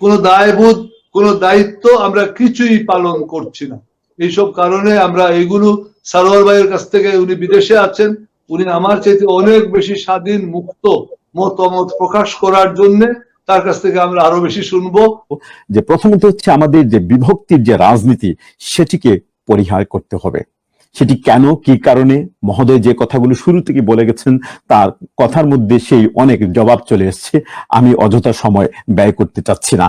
কোনো দায়বোধ, কোনো দায়িত্ব আমরা কিছুই পালন করছি না। এইসব কারণে আমরা এগুলো সারোয়ার ভাইয়ের কাছ থেকে, উনি বিদেশে আছেন, উনি আমার চাইতে অনেক বেশি স্বাধীন, মুক্ত মতামত প্রকাশ করার জন্য তার কাছ থেকে আমরা আরও বেশি শুনব। যে প্রথমত হচ্ছে আমাদের যে বিভক্তির যে রাজনীতি, সেটিকে পরিহার করতে হবে। সেটি কেন, কি কারণে? মহোদয় যে কথাগুলো শুরু থেকে বলে গেছেন, তার কথার মধ্যে সেই অনেক জবাব চলে এসছে। আমি অযথা সময় ব্যয় করতে চাচ্ছি না।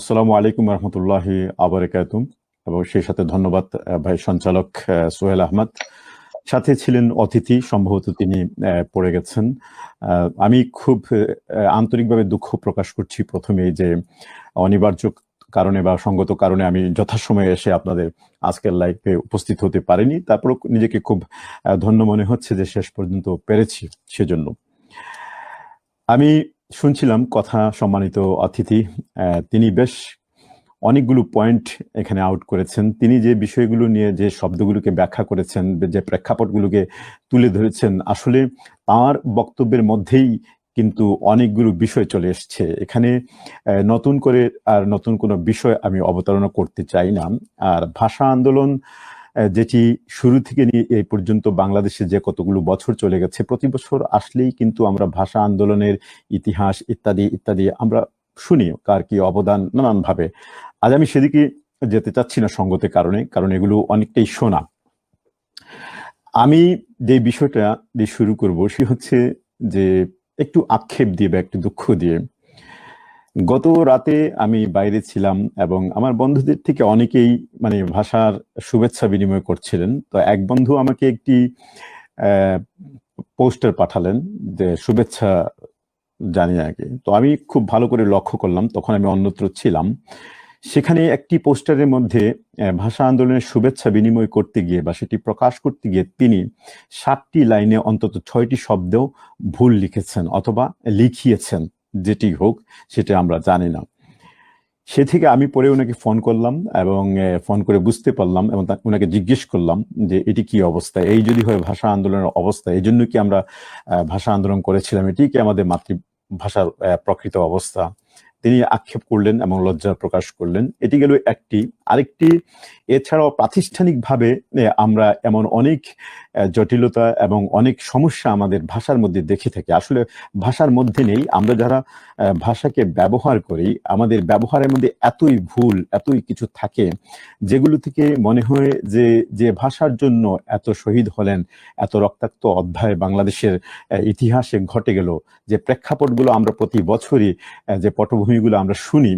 আসসালামু আলাইকুম রহমতুল্লাহ আবরকাতুম এবং সেই সাথে ধন্যবাদ ভাই সঞ্চালক সোহেল আহমদ। সাথে ছিলেন অতিথি, সম্ভবত তিনি পড়ে গেছেন। আমি খুব আন্তরিকভাবে দুঃখ প্রকাশ করছি প্রথমে যে অনিবার্য কারণে বা সঙ্গত কারণে আমি যথাসময়ে এসে আপনাদের আজকের লাইভে উপস্থিত হতে পারিনি। তারপর নিজেকে খুব ধন্য মনে হচ্ছে যে শেষ পর্যন্ত পেরেছি সেজন্য। আমি শুনছিলাম কথা সম্মানিত অতিথি তিনি বেশ অনেকগুলো পয়েন্ট এখানে আউট করেছেন। তিনি যে বিষয়গুলো নিয়ে যে শব্দগুলোকে ব্যাখ্যা করেছেন, যে প্রেক্ষাপটগুলোকে তুলে ধরেছেন, আসলে তার বক্তব্যের মধ্যেই কিন্তু অনেকগুলো বিষয় চলে এসছে। এখানে নতুন করে আর নতুন কোনো বিষয় আমি অবতারণা করতে চাই না। আর ভাষা আন্দোলন যেটি শুরু থেকে নিয়ে এই পর্যন্ত বাংলাদেশে যে কতগুলো বছর চলে গেছে, প্রতি বছর আসলেই কিন্তু আমরা ভাষা আন্দোলনের ইতিহাস ইত্যাদি ইত্যাদি আমরা শুনি কার কি অবদান নানান ভাবে আজ আমি সেদিকে যেতে চাচ্ছি না সঙ্গতের কারণে, কারণ এগুলো অনেকটাই শোনা। আমি যে বিষয়টা দিয়ে শুরু করব সে হচ্ছে যে একটু আক্ষেপ দিয়ে বা একটু দুঃখ দিয়ে, গত রাতে আমি বাইরে ছিলাম এবং আমার বন্ধুদের থেকে অনেকেই মানে ভাষার শুভেচ্ছা বিনিময় করছিলেন। তো এক বন্ধু আমাকে একটি পোস্টার পাঠালেন যে শুভেচ্ছা জানি আগে। তো আমি খুব ভালো করে লক্ষ্য করলাম, তখন আমি অন্যত্র ছিলাম। সেখানে একটি পোস্টারের মধ্যে ভাষা আন্দোলনের শুভেচ্ছা বিনিময় করতে গিয়ে বা সেটি প্রকাশ করতে গিয়ে তিনি সাতটি লাইনে অন্তত ছয়টি শব্দ ভুল লিখেছেন অথবা লিখিয়েছেন, যেটি হোক, সেটা আমরা জানি না। সে থেকে আমি পরে ওনাকে ফোন করলাম এবং ফোন করে বুঝতে পারলাম এবং ওনাকে জিজ্ঞেস করলাম যে এটি কি অবস্থা, এই যদি হয় ভাষা আন্দোলনের অবস্থা, এই জন্য কি আমরা ভাষা আন্দোলন করেছিলাম, এটি কি আমাদের মাতৃভাষার প্রকৃত অবস্থা? তিনি আক্ষেপ করলেন এবং লজ্জা প্রকাশ করলেন। এটি গেল একটি আরেকটি, এছাড়াও প্রাতিষ্ঠানিকভাবে আমরা এমন অনেক জটিলতা এবং অনেক সমস্যা আমাদের ভাষার মধ্যে দেখে থাকি। আসলে ভাষার মধ্যে নেই। আমরা যারা ভাষাকে ব্যবহার করি, আমাদের ব্যবহারের মধ্যে এতই ভুল, এতই কিছু থাকে, যেগুলো থেকে মনে হয় যে যে ভাষার জন্য এত শহীদ হলেন, এত রক্তাক্ত অধ্যায় বাংলাদেশের ইতিহাসে ঘটে গেল, যে প্রেক্ষাপটগুলো আমরা প্রতি বছরই যে পটভূমিগুলো আমরা শুনি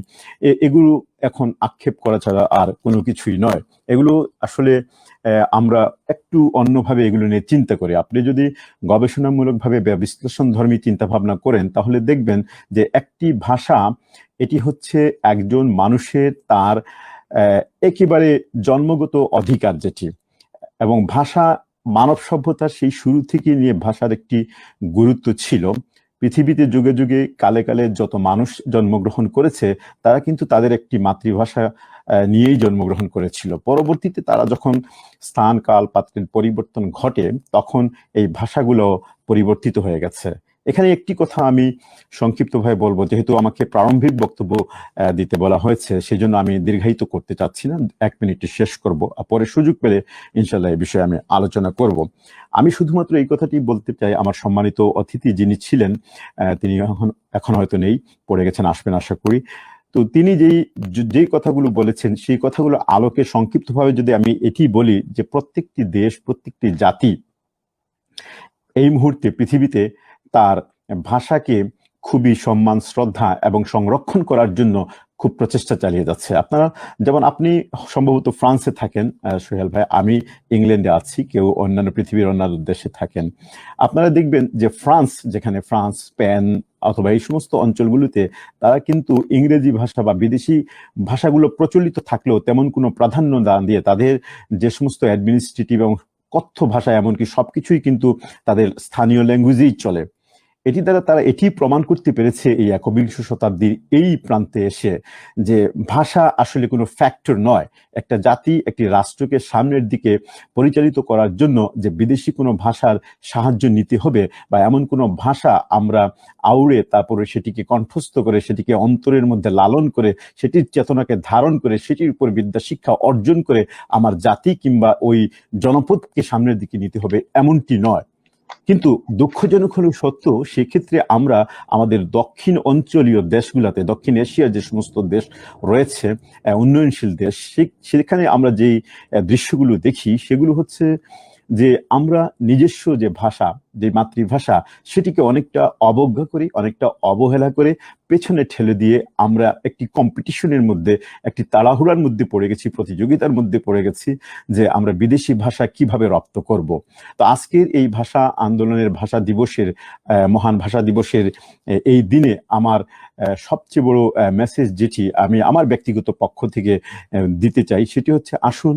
এগুলো এখন আক্ষেপ করা ছাড়া আর কোনো কিছুই নয়। এগুলো আসলে আমরা একটু অন্যভাবে এগুলো নিয়ে চিন্তা করি। আপনি যদি গবেষণামূলকভাবে বিশ্লেষণ ধর্মী চিন্তা ভাবনা করেন, তাহলে দেখবেন যে একটি ভাষা, এটি হচ্ছে একজন মানুষের তার একেবারে জন্মগত অধিকার যেটি। এবং ভাষা মানব সভ্যতার সেই শুরু থেকে নিয়ে ভাষার একটি গুরুত্ব ছিল। পৃথিবীতে যুগে যুগে, কালে কালে যত মানুষ জন্মগ্রহণ করেছে, তারা কিন্তু তাদের একটি মাতৃভাষা নিয়েই জন্মগ্রহণ করেছিল। পরবর্তীতে তারা যখন স্থান, কাল, পাত্রের পরিবর্তন ঘটে, তখন এই ভাষাগুলো পরিবর্তিত হয়ে গেছে। এখানে একটি কথা আমি সংক্ষিপ্তভাবে বলব, যেহেতু আমাকে প্রারম্ভিক বক্তব্য দিতে বলা হয়েছে সেই জন্য আমি দীর্ঘায়িত করতে চাচ্ছি না। এক মিনিটে শেষ করব। পরে সুযোগ পেলে ইনশাল্লাহ এই বিষয়ে আমি আলোচনা করব। আমি শুধুমাত্র এই কথাটি বলতে চাই, আমার সম্মানিত অতিথি যিনি ছিলেন তিনি এখন এখন হয়তো নেই, পড়ে গেছেন, আসবেন আশা করি। তো তিনি যেই যেই কথাগুলো বলেছেন, সেই কথাগুলো আলোকে সংক্ষিপ্তভাবে যদি আমি এটি বলি যে প্রত্যেকটি দেশ, প্রত্যেকটি জাতি এই মুহূর্তে পৃথিবীতে তার ভাষাকে খুবই সম্মান, শ্রদ্ধা এবং সংরক্ষণ করার জন্য খুব প্রচেষ্টা চালিয়ে যাচ্ছে। আপনারা, যেমন আপনি সম্ভবত ফ্রান্সে থাকেন সোহেল ভাই, আমি ইংল্যান্ডে আছি, কেউ অন্যান্য পৃথিবীর অন্যান্য দেশে থাকেন। আপনারা দেখবেন যে ফ্রান্স, যেখানে ফ্রান্স, স্পেন অথবা এই সমস্ত অঞ্চলগুলোতে তারা কিন্তু ইংরেজি ভাষা বা বিদেশি ভাষাগুলো প্রচলিত থাকলেও তেমন কোনো প্রাধান্য না দিয়ে তাদের যে সমস্ত অ্যাডমিনিস্ট্রেটিভ এবং কথ্য ভাষা এমনকি সবকিছুই কিন্তু তাদের স্থানীয় ল্যাঙ্গুয়েজেই চলে। এটি দ্বারা তারা এটি প্রমাণ করতে পেরেছে এই একবিংশ শতাব্দীর এই প্রান্তে এসে যে ভাষা আসলে কোনো ফ্যাক্টর নয়। একটা জাতি, একটি রাষ্ট্রকে সামনের দিকে পরিচালিত করার জন্য যে বিদেশি কোনো ভাষার সাহায্য নিতে হবে বা এমন কোনো ভাষা আমরা আউড়ে তারপরে সেটিকে কণ্ঠস্থ করে, সেটিকে অন্তরের মধ্যে লালন করে, সেটির চেতনাকে ধারণ করে, সেটির উপর বিদ্যা শিক্ষা অর্জন করে আমার জাতি কিংবা ওই জনপদকে সামনের দিকে নিতে হবে, এমনটি নয়। কিন্তু দুঃখজনক হলেও সত্য, সেক্ষেত্রে আমরা আমাদের দক্ষিণ অঞ্চলীয় দেশগুলোতে, দক্ষিণ এশিয়ার যে সমস্ত দেশ রয়েছে উন্নয়নশীল দেশ সেখানে আমরা যেই দৃশ্যগুলো দেখি, সেগুলো হচ্ছে যে আমরা নিজস্ব যে ভাষা যে মাতৃভাষা সেটিকে অনেকটা অবজ্ঞা করি, অনেকটা অবহেলা করে পেছনে ঠেলে দিয়ে আমরা একটি কম্পিটিশনের মধ্যে, একটি তাড়াহুড়ার মধ্যে পড়ে গেছি, প্রতিযোগিতার মধ্যে পড়ে গেছি যে আমরা বিদেশি ভাষা কীভাবে রপ্ত করব। তো আজকের এই ভাষা আন্দোলনের ভাষা দিবসের মহান ভাষা দিবসের এই দিনে আমার সবচেয়ে বড় মেসেজ যেটি আমি আমার ব্যক্তিগত পক্ষ থেকে দিতে চাই সেটি হচ্ছে আসুন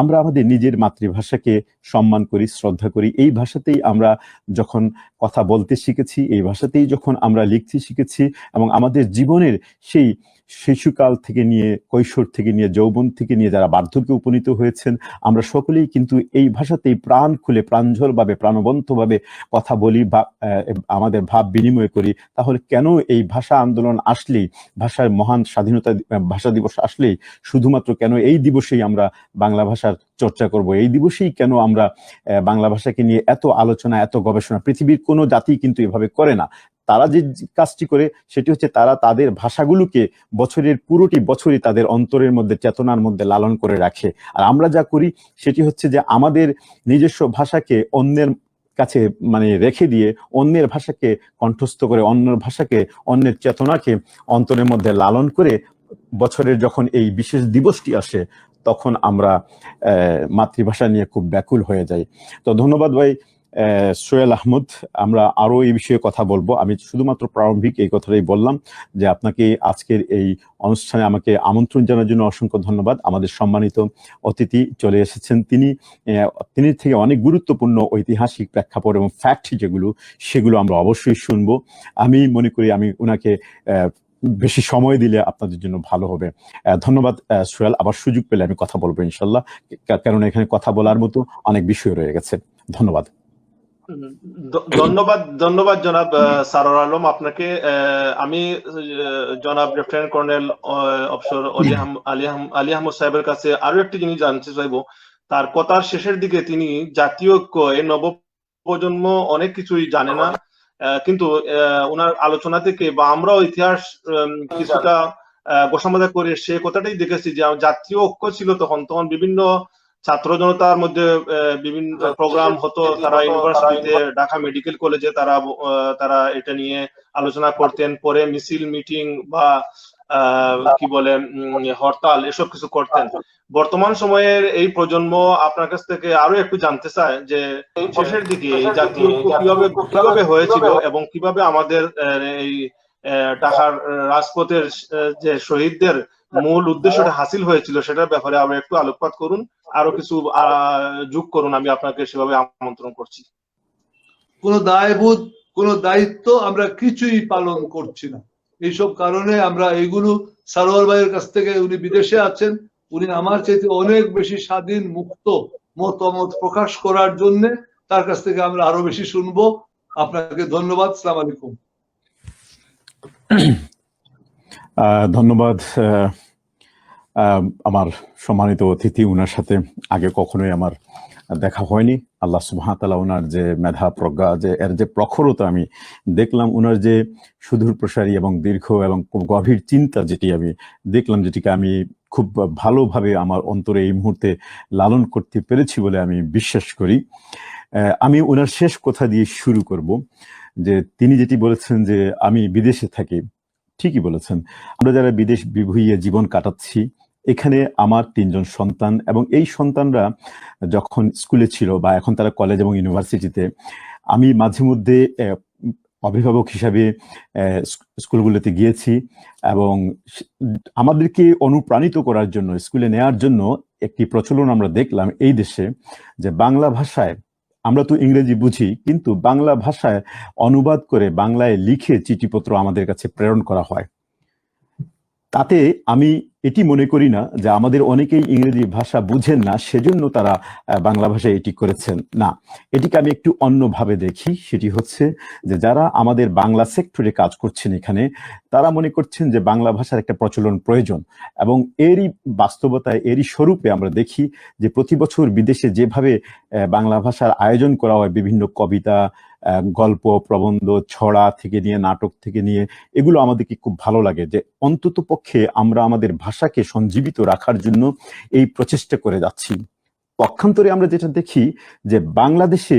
আমরা আমাদের নিজের মাতৃভাষাকে সম্মান করি, শ্রদ্ধা করি। এই ভাষাতেই আমরা যখন কথা বলতে শিখেছি, এই ভাষাতেই যখন আমরা লিখতে শিখেছি এবং আমাদের জীবনের সেই শিশুকাল থেকে নিয়ে, কৈশোর থেকে নিয়ে, যৌবন থেকে নিয়ে যারা বার্ধক্যে উপনীত হয়েছেন, আমরা সকলেই কিন্তু এই ভাষাতেই প্রাণ খুলে প্রাঞ্জলভাবে প্রাণবন্তভাবে কথা বলি বা আমাদের ভাব বিনিময় করি। তাহলে কেন এই ভাষা আন্দোলন আসলেই, ভাষার মহান স্বাধীনতা ভাষা দিবস আসলেই, শুধুমাত্র কেন এই দিবসেই আমরা বাংলা ভাষার চর্চা করব? এই দিবসেই কেন আমরা বাংলা ভাষাকে নিয়ে এত আলোচনা, এত গবেষণা, পৃথিবীর কোনো জাতি কিন্তু এভাবে করে না। তারা যে কাজটি করে, সেটি হচ্ছে তারা তাদের ভাষাগুলোকে বছরের পুরোটি বছরই তাদের অন্তরের মধ্যে, চেতনার মধ্যে লালন করে রাখে। আর আমরা যা করি, সেটি হচ্ছে যে আমাদের নিজস্ব ভাষাকে অন্যের কাছে মানে রেখে দিয়ে, অন্যের ভাষাকে কণ্ঠস্থ করে, অন্যের ভাষাকে, অন্যের চেতনাকে অন্তরের মধ্যে লালন করে, বছরের যখন এই বিশেষ দিবসটি আসে, তখন আমরা মাতৃভাষা নিয়ে খুব ব্যাকুল হয়ে যাই। তো ধন্যবাদ ভাই। সোহেল আহমদ, আমরা আরও এই বিষয়ে কথা বলব। আমি শুধুমাত্র প্রারম্ভিক এই কথাটাই বললাম যে আপনাকে আজকের এই অনুষ্ঠানে আমাকে আমন্ত্রণ জানার জন্য অসংখ্য ধন্যবাদ। আমাদের সম্মানিত অতিথি চলে এসেছেন। তিনি তিনি থেকে অনেক গুরুত্বপূর্ণ ঐতিহাসিক প্রেক্ষাপট এবং ফ্যাক্ট যেগুলো, সেগুলো আমরা অবশ্যই শুনব। আমি মনে করি আমি ওনাকে বেশি সময় দিলে আপনাদের জন্য ভালো হবে। ধন্যবাদ সোহেল। আবার সুযোগ পেলে আমি কথা বলব ইনশাল্লাহ। কারণ এখানে কথা বলার মতো অনেক বিষয় রয়ে গেছে। ধন্যবাদ। ধন্যবাদ ধন্যবাদ জনাব আহ, সারোয়ার আলম। আপনাকে আমি জনাব lieutenant colonel officer Ali Ahmad সাহেবের কাছে আরও একটি জিনিস জানতে চাইব। তার কথার শেষের দিকে তিনি জাতীয় ঐক্য নব প্রজন্ম অনেক কিছুই জানে না কিন্তু ওনার আলোচনা থেকে বা আমরাও ইতিহাস কিছুটা গোসামাদা করে সে কথাটাই দেখেছি যে জাতীয় ঐক্য ছিল তখন তখন বিভিন্ন ছাত্র জনতার মধ্যে বিভিন্ন প্রোগ্রাম হতো তারা ইউনিভার্সিটিতে ঢাকা মেডিকেল কলেজে তারা তারা এটা নিয়ে আলোচনা করতেন। পরে মিছিল মিটিং বা কি বলে হরতাল এসব কিছু করতেন। বর্তমান সময়ের এই প্রজন্ম আপনার কাছ থেকে আরও একটু জানতে চায় যে শেষের দিকে এই জাতীয় কীভাবে কীভাবে হয়েছিল এবং কীভাবে আমাদের এই ঢাকার রাজপথের যে শহীদদের মূল উদ্দেশ্যটা হাসিল হয়েছিল সেটার ব্যাপারে আরও একটু আলোকপাত করুন। আরও কিছু যোগ করুন, আমি আপনাকে সেভাবে আমন্ত্রণ করছি। কোন দায়বোধ, কোন দায়িত্ব আমরা কিছুই পালন করছি না। এইসব কারণে আমরা এইগুলো সারোয়ার ভাইয়ের কাছ থেকে, উনি বিদেশে আছেন, উনি আমার চাইতে অনেক বেশি স্বাধীন, মুক্ত মতামত প্রকাশ করার জন্য তার কাছ থেকে আমরা আরও বেশি শুনব। আপনাকে ধন্যবাদ, সালাম আলাইকুম। ধন্যবাদ আমার সম্মানিত অতিথি ওনার সাথে আগে কখনোই আমার দেখা হয়নি। আল্লাহ সুবহানাহু ওনার যে মেধা প্রজ্ঞা, যে এর যে প্রখরতা আমি দেখলাম ওনার যে সুদূর প্রসারী এবং দীর্ঘ এবং গভীর চিন্তা যেটি আমি দেখলাম, যেটিকে আমি খুব ভালোভাবে আমার অন্তরে এই মুহূর্তে লালন করতে পেরেছি বলে আমি বিশ্বাস করি। আমি ওনার শেষ কথা দিয়ে শুরু করব যে তিনি যেটি বলেছেন যে আমি বিদেশে থাকি, ঠিকই বলেছেন। আমরা যারা বিদেশ বিভুইয়ে জীবন কাটাচ্ছি, এখানে আমার তিনজন সন্তান এবং এই সন্তানরা যখন স্কুলে ছিল বা এখন তারা কলেজ এবং ইউনিভার্সিটিতে, আমি মাঝে মধ্যে অভিভাবক হিসাবে স্কুলগুলোতে গিয়েছি এবং আমাদেরকে অনুপ্রাণিত করার জন্য, স্কুলে নেয়ার জন্য একটি প্রচলন আমরা দেখলাম এই দেশে যে বাংলা ভাষায় আমরা তো ইংরেজি বুঝি, কিন্তু বাংলা ভাষায় অনুবাদ করে বাংলায় লিখে চিঠিপত্র আমাদের কাছে প্রেরণ করা হয়। তাতে আমি এটি মনে করি না যে আমাদের অনেকেই ইংরেজি ভাষা বুঝেন না, সেজন্য তারা বাংলা ভাষায় এটি করেছেন না। এটিকে আমি একটু অন্যভাবে দেখি, সেটি হচ্ছে যে যারা আমাদের বাংলা সেক্টরে কাজ করছেন এখানে, তারা মনে করছেন যে বাংলা ভাষার একটা প্রচলন প্রয়োজন এবং এরই বাস্তবতায়, এরই স্বরূপে আমরা দেখি যে প্রতি বছর বিদেশে যেভাবে বাংলা ভাষার আয়োজন করা হয়, বিভিন্ন কবিতা গল্প, প্রবন্ধ, ছড়া থেকে নিয়ে, নাটক থেকে নিয়ে, এগুলো আমাদেরকে খুব ভালো লাগে যে অন্তত পক্ষে আমরা আমাদের ভাষাকে সঞ্জীবিত রাখার জন্য এই প্রচেষ্টা করে যাচ্ছি। পক্ষান্তরে আমরা যেটা দেখি যে বাংলাদেশে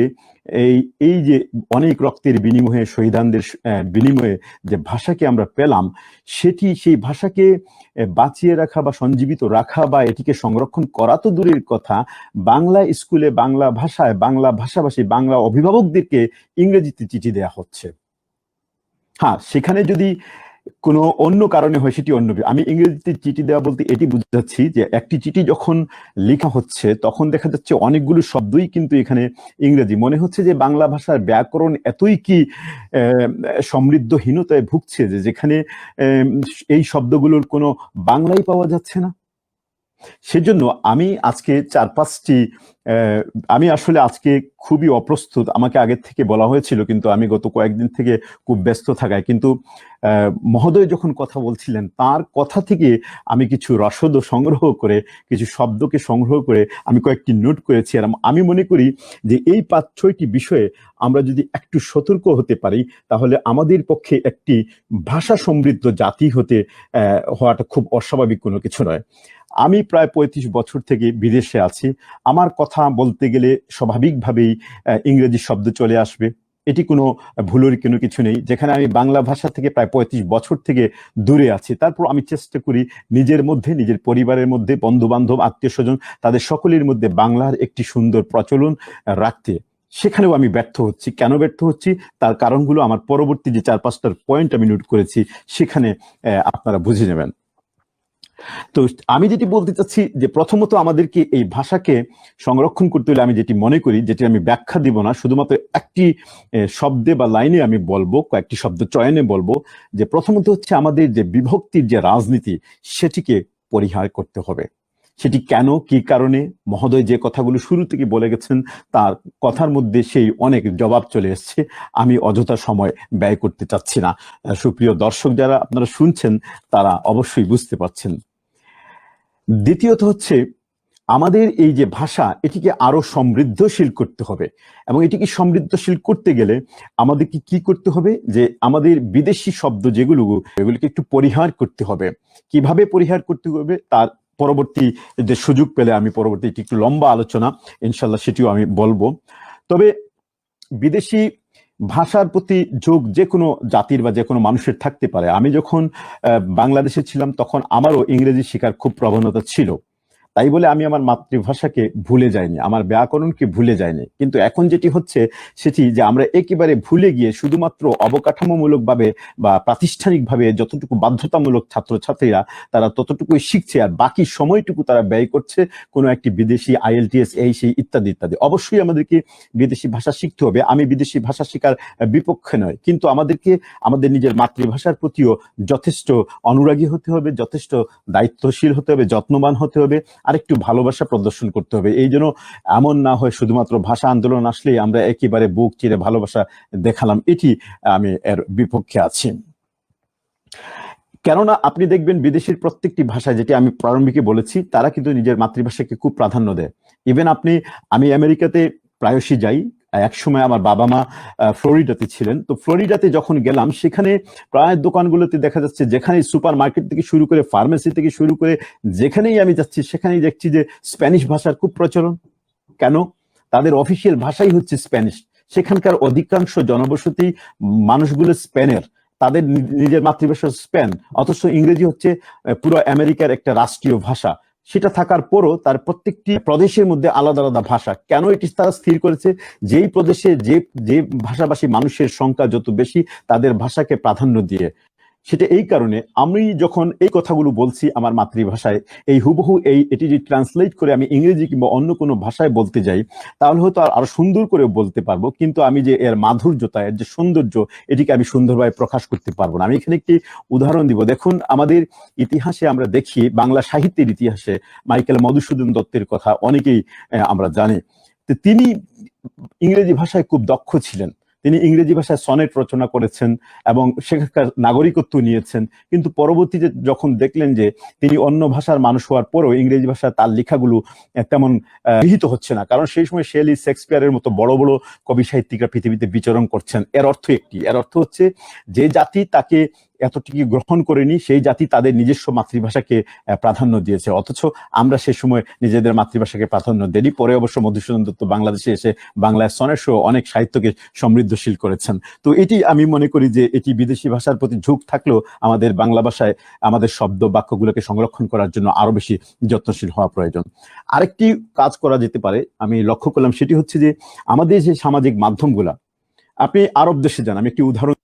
এই এই যে অনেক রক্তের বিনিময়ে, শহীদানদের বিনিময়ে যে ভাষাকে আমরা পেলাম, সেটি সেই ভাষাকে বাঁচিয়ে রাখা বা সঞ্জীবিত রাখা বা এটিকে সংরক্ষণ করা তো দূরের কথা। বাংলা স্কুলে বাংলা ভাষায়, বাংলা ভাষাভাষী, বাংলা অভিভাবকদেরকে ইংরেজিতে চিঠি দেয়া হচ্ছে। হ্যাঁ সেখানে যদি কোনো অন্য কারণে হয় সেটি অন্য আমি ইংরেজিতে চিঠি দেওয়া বলতে এটি বুঝাচ্ছি যে একটি চিঠি যখন লেখা হচ্ছে, তখন দেখা যাচ্ছে অনেকগুলো শব্দই কিন্তু এখানে ইংরেজি। মনে হচ্ছে যে বাংলা ভাষার ব্যাকরণ এতই কি সমৃদ্ধহীনতায় ভুগছে যে যেখানে এই শব্দগুলোর কোনো বাংলাই পাওয়া যাচ্ছে না। সেজন্য আমি আজকে চার পাঁচটি আমি আসলে আজকে খুবই অপ্রস্তুত। আমাকে আগের থেকে বলা হয়েছিল, কিন্তু আমি গত কয়েকদিন থেকে খুব ব্যস্ত থাকায়। কিন্তু মহোদয় যখন কথা বলছিলেন, তার কথা থেকে আমি কিছু রসদ সংগ্রহ করে, কিছু শব্দকে সংগ্রহ করে আমি কয়েকটি নোট করেছি। আর আমি মনে করি যে এই পাঁচ, ছয়টি বিষয়ে আমরা যদি একটু সতর্ক হতে পারি, তাহলে আমাদের পক্ষে একটি ভাষা সমৃদ্ধ জাতি হতে হওয়াটা খুব অস্বাভাবিক কোনো কিছু নয়। আমি প্রায় পঁয়ত্রিশ বছর থেকে বিদেশে আছি। আমার কথা বলতে গেলে স্বাভাবিকভাবেই ইংরেজি শব্দ চলে আসবে। এটি কোনো ভুলের কোনো কিছু নেই। যেখানে আমি বাংলা ভাষা থেকে প্রায় পঁয়ত্রিশ বছর থেকে দূরে আছি। তারপর আমি চেষ্টা করি নিজের মধ্যে, নিজের পরিবারের মধ্যে বন্ধু বান্ধব আত্মীয় স্বজন তাদের সকলের মধ্যে বাংলার একটি সুন্দর প্রচলন রাখতে। সেখানেও আমি ব্যর্থ হচ্ছি। কেন ব্যর্থ হচ্ছি? তার কারণগুলো আমার পরবর্তী যে চার পাঁচটার পয়েন্ট আমি নোট করেছি, সেখানে আপনারা বুঝে নেবেন। তো আমি যেটি বলতে চাচ্ছি যে প্রথমত আমাদেরকে এই ভাষাকে সংরক্ষণ করতে হলে আমি যেটি মনে করি, যেটি আমি ব্যাখ্যা দিব না, শুধুমাত্র একটি শব্দে বা লাইনে আমি বলব, কয়েকটি শব্দ চয়নে বলব যে প্রথমত হচ্ছে আমাদের যে বিভক্তির যে রাজনীতি, সেটিকে পরিহার করতে হবে। সেটি কেন, কি কারণে, মহোদয় যে কথাগুলো শুরু থেকে বলে গেছেন, তার কথার মধ্যে সেই অনেক জবাব চলে এসছে, আমি অযথা সময় ব্যয় করতে চাচ্ছি না। সুপ্রিয় দর্শক যারা আপনারা শুনছেন, তারা অবশ্যই বুঝতে পারছেন। দ্বিতীয়ত হচ্ছে, আমাদের এই যে ভাষা, এটিকে আরও সমৃদ্ধশীল করতে হবে। এবং এটিকে সমৃদ্ধশীল করতে গেলে আমাদেরকে কি করতে হবে? যে আমাদের বিদেশি শব্দ যেগুলো, এগুলিকে একটু পরিহার করতে হবে। কীভাবে পরিহার করতে হবে? তার পরবর্তী যে সুযোগ পেলে আমি পরবর্তী এটি একটু লম্বা আলোচনা ইনশাল্লাহ সেটিও আমি বলব। তবে বিদেশি ভাষার প্রতি যোগ যে কোনো জাতির বা যে কোনো মানুষের থাকতে পারে। আমি যখন বাংলাদেশে ছিলাম তখন আমারও ইংরেজি শেখার খুব প্রবণতা ছিল। তাই বলে আমি আমার মাতৃভাষাকে ভুলে যাইনি, আমার ব্যাকরণকে ভুলে যাইনি। কিন্তু এখন যেটি হচ্ছে সেটি যে আমরা একেবারে ভুলে গিয়ে শুধুমাত্র অবকাঠামোমূলকভাবে বা প্রাতিষ্ঠানিকভাবে যতটুকু বাধ্যতামূলক ছাত্রছাত্রীরা তারা ততটুকুই শিখছে আর বাকি সময়টুকু তারা ব্যয় করছে কোনো একটি বিদেশি আইএলটিএস এই সেই ইত্যাদি ইত্যাদি। অবশ্যই আমাদেরকে বিদেশি ভাষা শিখতে হবে। আমি বিদেশি ভাষা শেখার বিপক্ষে নয়, কিন্তু আমাদেরকে, আমাদের নিজের মাতৃভাষার প্রতিও যথেষ্ট অনুরাগী হতে হবে, যথেষ্ট দায়িত্বশীল হতে হবে, যত্নবান হতে হবে। আর একটু ভালোবাসা প্রদর্শন করতে হবে। এই জন্য এমন না হয় শুধুমাত্র ভাষা আন্দোলন আসলেই আমরা একেবারে বুক চিরে ভালোবাসা দেখালাম। এটি আমি এর বিপক্ষে আছি। কেননা আপনি দেখবেন বিদেশের প্রত্যেকটি ভাষা যেটি আমি প্রারম্ভিকে বলেছি, তারা কিন্তু নিজের মাতৃভাষাকে খুব প্রাধান্য দেয়। ইভেন আপনি, আমি আমেরিকাতে প্রায়শই যাই এক সময় আমার বাবা মা ফ্লোরিডাতে ছিলেন। তো ফ্লোরিডাতে যখন গেলাম, সেখানে প্রায় দোকানগুলোতে দেখা যাচ্ছে যেখানে সুপার মার্কেট থেকে শুরু করে ফার্মেসি থেকে শুরু করে যেখানেই আমি যাচ্ছি, সেখানেই দেখছি যে স্প্যানিশ ভাষার খুব প্রচলন। কেন? তাদের অফিসিয়াল ভাষাই হচ্ছে স্প্যানিশ। সেখানকার অধিকাংশ জনবসতি মানুষগুলো স্পেনের তাদের নিজের মাতৃভাষা স্পেন অথচ ইংরেজি হচ্ছে পুরো আমেরিকার একটা রাষ্ট্রীয় ভাষা। সেটা থাকার পরও তার প্রত্যেকটি প্রদেশের মধ্যে আলাদা আলাদা ভাষা। কেন এটি তারা স্থির করেছে? যেই প্রদেশে যে যে ভাষাভাষী মানুষের সংখ্যা যত বেশি, তাদের ভাষাকে প্রাধান্য দিয়ে। সেটা এই কারণে আমি যখন এই কথাগুলো বলছি আমার মাতৃভাষায়, এই হুবহু এই এটি যদি ট্রান্সলেট করে আমি ইংরেজি কিংবা অন্য কোনো ভাষায় বলতে যাই, তাহলে হয়তো আর আরও সুন্দর করে বলতে পারব। কিন্তু আমি যে এর মাধুর্যতা, এর যে সৌন্দর্য, এটিকে আমি সুন্দরভাবে প্রকাশ করতে পারব না। আমি এখানে একটি উদাহরণ দিব। দেখুন, আমাদের ইতিহাসে আমরা দেখি, বাংলা সাহিত্যের ইতিহাসে মাইকেল মধুসূদন দত্তের কথা অনেকেই আমরা জানি। তিনি ইংরেজি ভাষায় খুব দক্ষ ছিলেন। তিনি ইংরেজি ভাষায় সনেট রচনা করেছেন এবং সেখানকার নাগরিকত্ব নিয়েছেন। কিন্তু পরবর্তীতে যখন দেখলেন যে তিনি অন্য ভাষার মানুষ হওয়ার পরেও ইংরেজি ভাষায় তার লেখাগুলো তেমন গৃহীত হচ্ছে না। কারণ সেই সময় শেলি শেক্সপিয়ারের মতো বড় বড় কবি সাহিত্যিকরা পৃথিবীতে বিচরণ করছেন। এর অর্থ একটি। এর অর্থ হচ্ছে যে জাতি তাকে এতটুকু গ্রহণ করেনি, সেই জাতি তাদের নিজস্ব মাতৃভাষাকে প্রাধান্য দিয়েছে। অথচ আমরা সে সময় নিজেদের মাতৃভাষাকে প্রাধান্য দেই পরে অবশ্য মধুসূদন দত্ত বাংলাদেশে এসে বাংলায় সনের সহ অনেক সাহিত্যকে সমৃদ্ধশীল করেছেন। তো এটি আমি মনে করি যে এটি বিদেশি ভাষার প্রতি ঝুঁক থাকলেও আমাদের বাংলা ভাষায় আমাদের শব্দ বাক্যগুলোকে সংরক্ষণ করার জন্য আরও বেশি যত্নশীল হওয়া প্রয়োজন। আরেকটি কাজ করা যেতে পারে, আমি লক্ষ্য করলাম সেটি হচ্ছে যে আমাদের যে সামাজিক মাধ্যমগুলা, আপনি আরব দেশে যান, আমি একটি উদাহরণ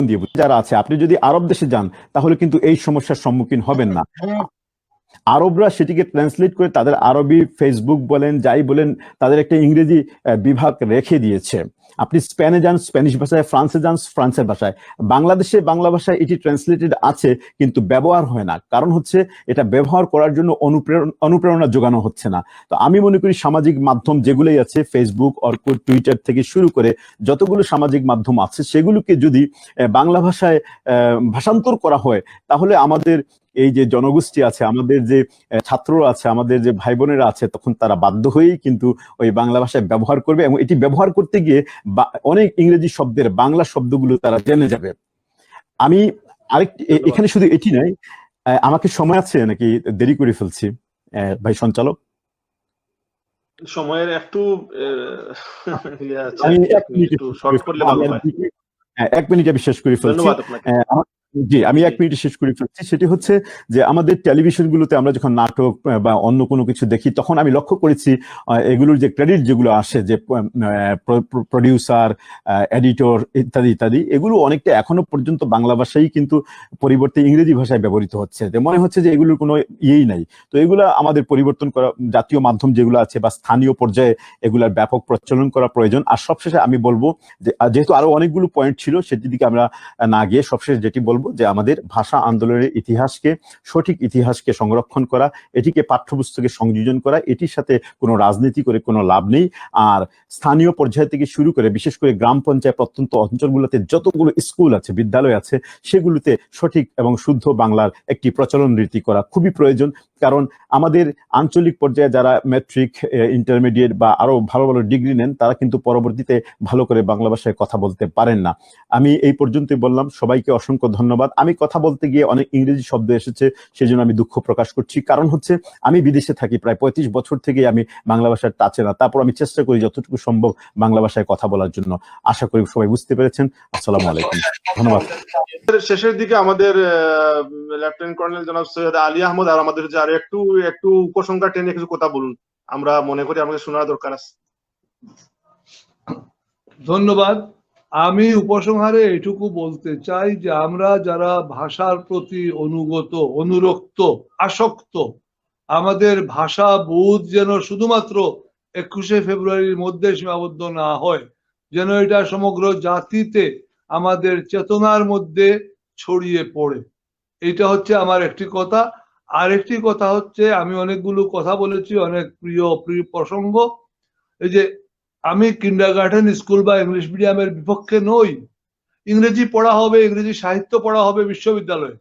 দিয়ে যারা আছে, আপনি যদি আরব দেশে যান, তাহলে কিন্তু এই সমস্যার সম্মুখীন হবেন না। আরবরা সেটিকে ট্রান্সলেট করে তাদের আরবি ফেসবুক বলেন, যাই বলেন, তাদের একটা ইংরেজি বিভাগ রেখে দিয়েছে। আপনি স্পেনে যান, স্প্যানিশ ভাষায়, ফ্রান্সে যান, ফ্রান্সের ভাষায়। বাংলাদেশে বাংলা ভাষায় এটি ট্রান্সলেটেড আছে, কিন্তু ব্যবহার হয় না। কারণ হচ্ছে, এটা ব্যবহার করার জন্য অনুপ্রেরণ, অনুপ্রেরণা যোগানো হচ্ছে না। তো আমি মনে করি সামাজিক মাধ্যম যেগুলোই আছে ফেসবুক অর্কুট টুইটার থেকে শুরু করে যতগুলো সামাজিক মাধ্যম আছে, সেগুলোকে যদি বাংলা ভাষায় ভাষান্তর করা হয়, তাহলে আমাদের এই যে জনগোষ্ঠী আছে আমাদের যে আহ, ছাত্ররা আছে আমাদের যে ভাই বোনেরা আছে তখন তারা বাধ্য হয়েই কিন্তু ওই বাংলা ভাষায় ব্যবহার করবে এবং এটি ব্যবহার করতে গিয়ে অনেক ইংরেজি শব্দের বাংলা শব্দগুলো তারা জেনে যাবে। আমি আরেকটি এখানে শুধু এটি নাই আমাকে সময় আছে নাকি দেরি করে ফেলছি? আহ, ভাই সঞ্চালক? সময়ের একটু ইয়ে হয়। হ্যাঁ, এক মিনিট আমি শেষ করে ফেলছি। জি আমি এক মিনিটে শেষ করে ফেলছি। সেটি হচ্ছে যে আমাদের টেলিভিশন গুলোতে আমরা যখন নাটক বা অন্য কোনো কিছু দেখি তখন আমি লক্ষ্য করেছি এগুলোর যে ক্রেডিট যেগুলো আসে যে প্রডিউসার এডিটর ইত্যাদি ইত্যাদি এগুলো অনেকটা এখনও পর্যন্ত বাংলা ভাষাই কিন্তু পরিবর্তে ইংরেজি ভাষায় ব্যবহৃত হচ্ছে। যে মনে হচ্ছে যে এগুলোর কোনো ইয়েই নাই। তো এগুলো আমাদের পরিবর্তন করা জাতীয় মাধ্যম যেগুলো আছে বা স্থানীয় পর্যায়ে এগুলার ব্যাপক প্রচলন করা প্রয়োজন। আর সবশেষে আমি বলব যে যেহেতু আরও অনেকগুলো পয়েন্ট ছিল সেটির দিকে আমরা না গিয়ে সবশেষ যেটি বলব যে আমাদের ভাষা আন্দোলনের ইতিহাসকে, সঠিক ইতিহাসকে সংরক্ষণ করা, এটিকে পাঠ্যপুস্তকে সংযোজন করা, এটির সাথে কোনো রাজনীতি করে কোনো লাভ নেই। আর স্থানীয় পর্যায় থেকে শুরু করে, বিশেষ করে গ্রাম পঞ্চায়েত প্রত্যন্ত অঞ্চলগুলোতে যতগুলো স্কুল আছে, বিদ্যালয় আছে, সেগুলোতে সঠিক এবং শুদ্ধ বাংলার একটি প্রচলন রীতি করা খুবই প্রয়োজন। কারণ আমাদের আঞ্চলিক পর্যায়ে যারা ম্যাট্রিক ইন্টারমিডিয়েট বা আরও ভালো ভালো ডিগ্রি নেন, তারা কিন্তু পরবর্তীতে ভালো করে বাংলা ভাষায় কথা বলতে পারেন না। আমি এই পর্যন্তই বললাম। সবাইকে অসংখ্য ধন্যবাদ। আমি কথা বলতে গিয়ে অনেক ইংরেজি শব্দ এসেছে সেজন্য আমি দুঃখ প্রকাশ করছি। কারণ হচ্ছে আমি বিদেশে থাকি প্রায় পঁয়ত্রিশ বছর থেকে আমি বাংলা ভাষার টাচে না। তারপর আমি চেষ্টা করি যতটুকু সম্ভব বাংলা ভাষায় কথা বলার জন্য। আশা করি সবাই বুঝতে পেরেছেন। আসসালামু আলাইকুম। ধন্যবাদ। শেষের দিকে আমাদের লেফটেন্যান্ট কর্নেল জনাব সৈয়দ আলী আহমদ আর আমাদের যে আর একটু একটু উপসংখ্যা টেনে কিছু কথা বলুন। আমরা মনে করি আমাদের শোনার দরকার আছে। ধন্যবাদ। আমি উপসংহারে এটুকু বলতে চাই যে আমরা যারা ভাষার প্রতি অনুগত, অনুরক্ত, আসক্ত, আমাদের ভাষা বোধ যেন শুধুমাত্র একুশে ফেব্রুয়ারির মধ্যে সীমাবদ্ধ না হয়, যেন এটা সমগ্র জাতিতে আমাদের চেতনার মধ্যে ছড়িয়ে পড়ে। এটা হচ্ছে আমার একটি কথা। আরেকটি কথা হচ্ছে, আমি অনেকগুলো কথা বলেছি, অনেক প্রিয় প্রিয় প্রসঙ্গ। এই যে আমি কিন্ডারগার্টেন স্কুল বা ইংলিশ মিডিয়ামের বিপক্ষে নই। ইংরেজি পড়া হবে, ইংরেজি সাহিত্য পড়া হবে বিশ্ববিদ্যালয়ে।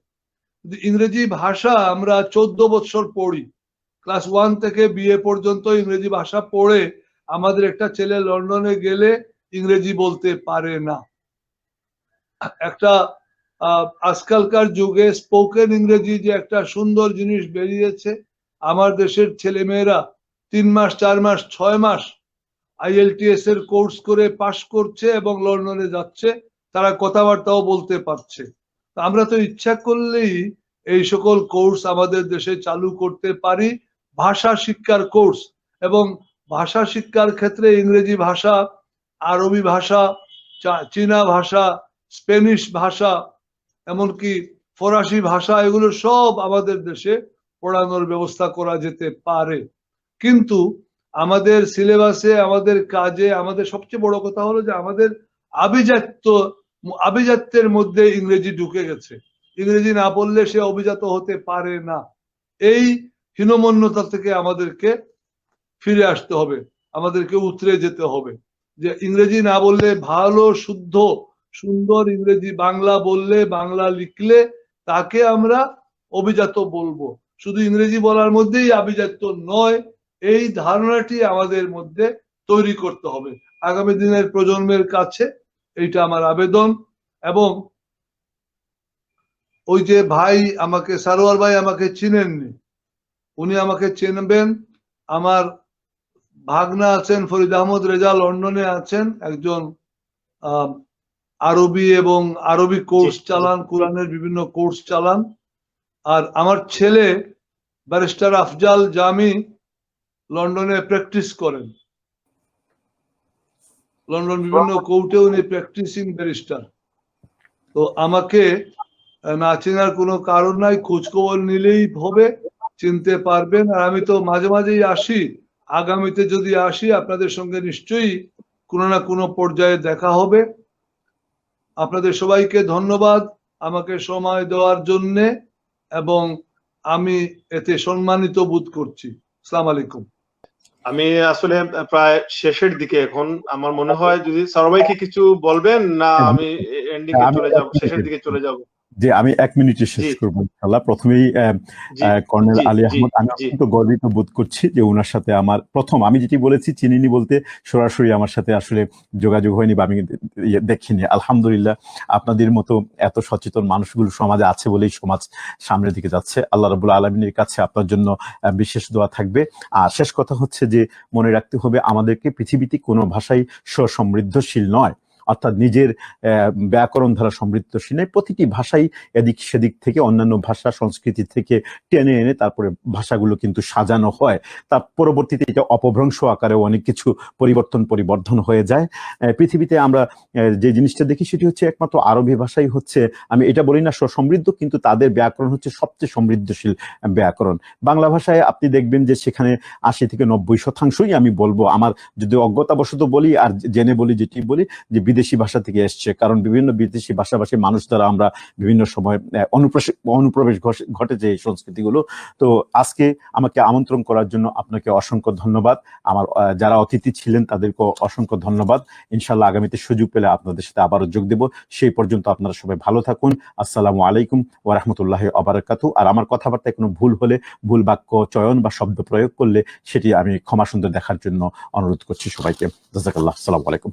ইংরেজি ভাষা আমরা চোদ্দ বছর পড়ি। ক্লাস ওয়ান থেকে বিএ পর্যন্ত ইংরেজি ভাষা পড়ে আমাদের একটা ছেলে লন্ডনে গেলে ইংরেজি বলতে পারে না। একটা আজকালকার যুগে স্পোকেন ইংরেজি যে একটা সুন্দর জিনিস বেরিয়েছে, আমার দেশের ছেলেমেয়েরা তিন মাস, চার মাস, ছয় মাস আইএলটিএস এর কোর্স করে পাশ করছে এবং লন্ডনে যাচ্ছে, তারা কথাবার্তাও বলতে পারছে। আমরা তো ইচ্ছা করলেই এই সকল কোর্স আমাদের দেশে চালু করতে পারি। ভাষা শিক্ষার কোর্স এবং ভাষা শিক্ষার ক্ষেত্রে ইংরেজি ভাষা, আরবি ভাষা চীনা ভাষা স্পেনিশ ভাষা, এমনকি ফরাসি ভাষা, এগুলো সব আমাদের দেশে পড়ানোর ব্যবস্থা করা যেতে পারে। কিন্তু আমাদের সিলেবাসে, আমাদের কাজে, আমাদের সবচেয়ে বড় কথা হলো যে আমাদের আভিজাত্য, আভিজাত্যের মধ্যে ইংরেজি ঢুকে গেছে। ইংরেজি না বললে সে অভিজাত হতে পারে না। এই হীনমন্যতা থেকে আমাদেরকে ফিরে আসতে হবে, আমাদেরকে উতরে যেতে হবে। যে ইংরেজি না বললে ভালো, শুদ্ধ, সুন্দর ইংরেজি বাংলা বললে, বাংলা লিখলে তাকে আমরা অভিজাত বলব। শুধু ইংরেজি বলার মধ্যেই আভিজাত্য নয় এই ধারণাটি আমাদের মধ্যে তৈরি করতে হবে। আগামী দিনের প্রজন্মের কাছে এইটা আমার আবেদন এবং ওই যে ভাই আমাকে সারোয়ার ভাই আমাকে চিনেননি উনি আমাকে চিনবেন। আমার ভাগনা আছেন ফরিদ আহমদ রেজা লন্ডনে আছেন একজন আহ, আরবি এবং আরবি কোর্স। চালান কোরআনের বিভিন্ন কোর্স চালান। আর আমার ছেলে ব্যারিস্টার আফজাল জামি লন্ডনে প্র্যাকটিস করেন। লন্ডন বিভিন্ন কোর্টে উনি প্র্যাকটিসিং ব্যারিস্টার তো আমাকে না চেনার কোনো কারণ নাই খোঁজ খবর নিলেই হবে, চিনতে পারবেন। আর আমি তো মাঝে মাঝেই আসি। আগামীতে যদি আসি, আপনাদের সঙ্গে নিশ্চয়ই কোনো না কোনো পর্যায়ে দেখা হবে। আপনাদের সবাইকে ধন্যবাদ আমাকে সময় দেওয়ার জন্যে, এবং আমি এতে সম্মানিত বোধ করছি। আসসালামু আলাইকুম। আমি আসলে প্রায় শেষের দিকে এখন। আমার মনে হয় যদি সরবাই কি কিছু বলবেন না আমি এন্ডিং এ চলে যাব শেষের দিকে চলে যাব? যে আমি এক মিনিটে শেষ করব ইনশাল্লাহ প্রথমেই কর্নেল আলী আহমদ আমি অত্যন্ত গর্বিত বোধ করছি যে ওনার সাথে আমার প্রথম আমি যেটি বলেছি চিনিনি বলতে সরাসরি আমার সাথে আসলে যোগাযোগ হয়নি বা আমি ইয়ে দেখিনি। আলহামদুলিল্লাহ আপনাদের মতো এত সচেতন মানুষগুলো সমাজে আছে বলেই সমাজ সামনের দিকে যাচ্ছে। আল্লাহ রাবুল আলমিনের কাছে আপনার জন্য বিশেষ দোয়া থাকবে। আর শেষ কথা হচ্ছে যে মনে রাখতে হবে আমাদেরকে পৃথিবীতে কোনো ভাষাই সমৃদ্ধশীল নয়। অর্থাৎ নিজের ব্যাকরণ ধারা সমৃদ্ধশীল নয়, প্রতিটি ভাষাই এদিক সেদিক থেকে অন্যান্য ভাষা সংস্কৃতি থেকে টেনে এনে তারপরে ভাষাগুলো কিন্তু সাজানো হয়। তার পরবর্তীতে এটা অপভ্রংশ আকারে অনেক কিছু পরিবর্তন, পরিবর্ধন হয়ে যায়। পৃথিবীতে আমরা যে জিনিসটা দেখি সেটি হচ্ছে একমাত্র আরবি ভাষাই হচ্ছে, আমি এটা বলি না সমৃদ্ধ, কিন্তু তাদের ব্যাকরণ হচ্ছে সবচেয়ে সমৃদ্ধশীল ব্যাকরণ। বাংলা ভাষায় আপনি দেখবেন যে সেখানে আশি থেকে নব্বই শতাংশই আমি বলব। আমার যদি অজ্ঞতাবশত বলি আর জেনে বলি, যেটি বলি, যে বিদেশি ভাষা থেকে এসছে। কারণ বিভিন্ন বিদেশি ভাষাভাষী মানুষ দ্বারা আমরা বিভিন্ন সময় অনুপ্রবেশ অনুপ্রবেশ ঘটে- ঘটেছে এই সংস্কৃতিগুলো। তো আজকে আমাকে আমন্ত্রণ করার জন্য আপনাকে অসংখ্য ধন্যবাদ। আমার যারা অতিথি ছিলেন তাদেরকে অসংখ্য ধন্যবাদ। ইনশাল্লাহ আগামীতে সুযোগ পেলে আপনাদের সাথে আবারও যোগ দেব। সেই পর্যন্ত আপনারা সবাই ভালো থাকুন। আসসালামু আলাইকুম ওয়া রাহমাতুল্লাহি ওয়া বারাকাতু আর আমার কথাবার্তায় কোনো ভুল হলে, ভুল বাক্য, চয়ন বা শব্দ প্রয়োগ করলে, সেটি আমি ক্ষমা সুন্দর দেখার জন্য অনুরোধ করছি সবাইকে। জাজাকাল্লাহ। আসসালামু আলাইকুম।